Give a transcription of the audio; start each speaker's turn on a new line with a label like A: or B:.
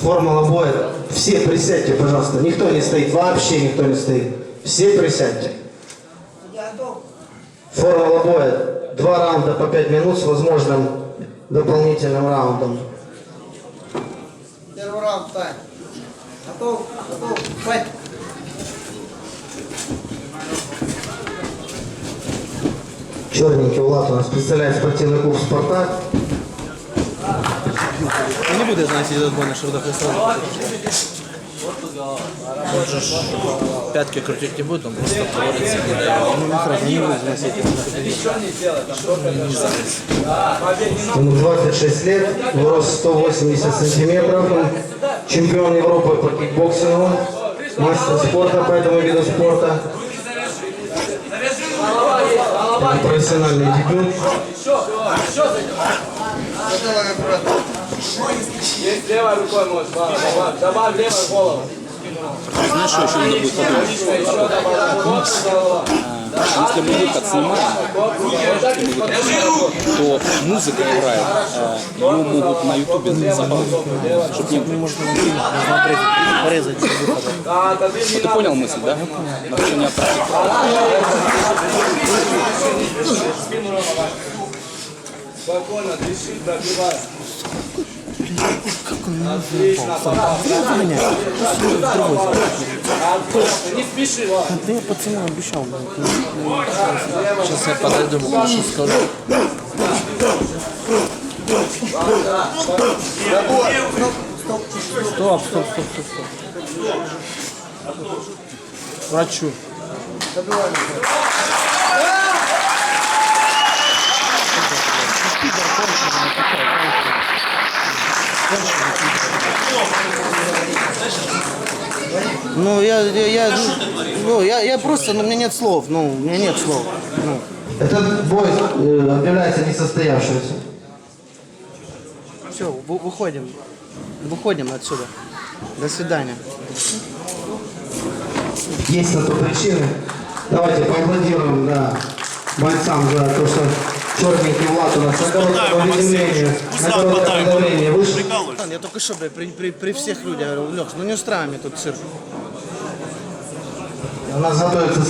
A: Формула боя. Все присядьте, пожалуйста. Никто не стоит, вообще никто не стоит. Все присядьте. Формула боя. Два раунда по пять минут с возможным дополнительным раундом.
B: Первый раунд, тайм. Готов, готов, файт.
A: Черненький Влад у нас представляет спортивный клуб «Спартак».
C: Ну, не буде знаєте, этот бой на широтах сразу. Он же ж пятки крутить не будет, он просто поборется. Ну, не сразу, не будет заносить.
A: Ему 26 лет, в рост 180 сантиметров, он чемпион Европы по кикбоксингу, мастер спорта по этому виду спорта. Профессиональный дебют.
D: Есть левой рукой можешь, добавь, левой голову.
C: Знаешь, что еще надо будет подумать?
D: Вот голова.
E: Если мы выход снимаем, то музыка играет, э, ее могут на ютубе забанить. Чтоб не...
C: Порезать выхода.
E: Вот ты понял мысль, да? Нарушение.
D: Спокойно, дыши, пробивай. Не спеши, ладно.
C: Да я пацану обещал. Сейчас я подойду, кое-что скажу. Стоп, стоп, стоп, стоп, стоп. Врачу. Ну, я, я, я, ну, я, я просто, ну, у меня нет слов, ну, у меня нет слов. Ну.
A: Этот бой э, объявляется несостоявшимся.
C: Все, выходим. Выходим отсюда. До свидания.
A: Есть на то причины. Давайте поаплодируем да, бойцам за то, что черненький Влад у нас. Уведомлении, на коротком уведомлении вышел.
C: Я только что, блядь, при, при, при всех людях говорю, Лех, ну не устраивай мне тут цирк.
A: У нас готовится